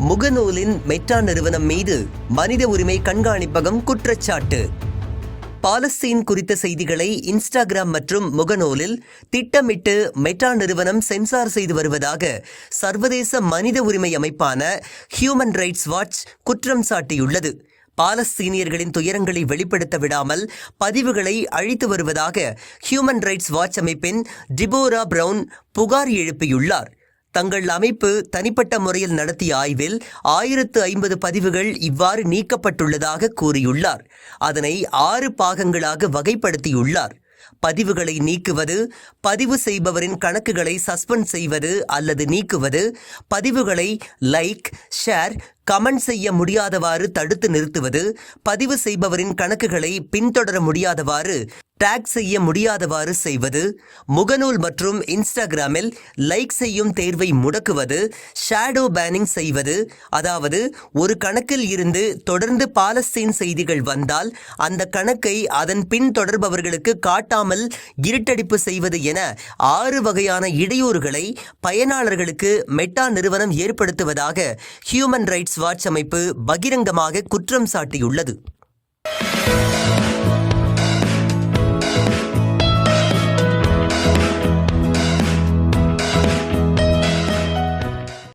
முகநூலின் meta நிறுவனம் மீது மனித உரிமை கண்காணிப்பகம் குற்றச்சாட்டு. பாலஸ்தீன் குறித்த செய்திகளை இன்ஸ்டாகிராம் மற்றும் முகநூலில் திட்டமிட்டு மெட்டா நிறுவனம் சென்சார் செய்து வருவதாக சர்வதேச மனித உரிமை அமைப்பான ஹியூமன் ரைட்ஸ் வாட்ச் குற்றம் சாட்டியுள்ளது. பாலஸ்தீனியர்களின் துயரங்களை வெளிப்படுத்த விடாமல் பதிவுகளை அழித்து வருவதாக ஹியூமன் ரைட்ஸ் வாட்ச் அமைப்பின் டிபோரா பிரவுன் புகார் எழுப்பியுள்ளார். தங்கள் அமைப்பு தனிப்பட்ட முறையில் நடத்திய ஆய்வில் ஆயிரத்து ஐம்பது பதிவுகள் இவ்வாறு நீக்கப்பட்டுள்ளதாக கூறியுள்ளார். அதனை ஆறு பாகங்களாக வகைப்படுத்தியுள்ளார். பதிவுகளை நீக்குவது பதிவு செய்பவரின் கணக்குகளை சஸ்பெண்ட் செய்வது அல்லது நீக்குவது பதிவுகளை லைக் ஷேர் கமெண்ட் செய்ய முடியாதவாறு தடுத்து நிறுத்துவது பதிவு செய்பவரின் கணக்குகளை பின்தொடர முடியாதவாறு டேக் செய்ய முடியாதவாறு செய்வது முகநூல் மற்றும் இன்ஸ்டாகிராமில் லைக் செய்யும் தேர்வை முடக்குவது ஷேடோ பேனிங் செய்வது அதாவது ஒரு கணக்கில் இருந்து தொடர்ந்து பாலஸ்தீன் செய்திகள் வந்தால் அந்த கணக்கை அதன் பின் தொடர்பவர்களுக்கு காட்டாமல் இருட்டடிப்பு செய்வது என ஆறு வகையான இடையூறுகளை பயனாளர்களுக்கு மெட்டா நிறுவனம் ஏற்படுத்துவதாக ஹியூமன் ரைட்ஸ் வாட்ச் அமைப்பு பகிரங்கமாக குற்றம் சாட்டியுள்ளது.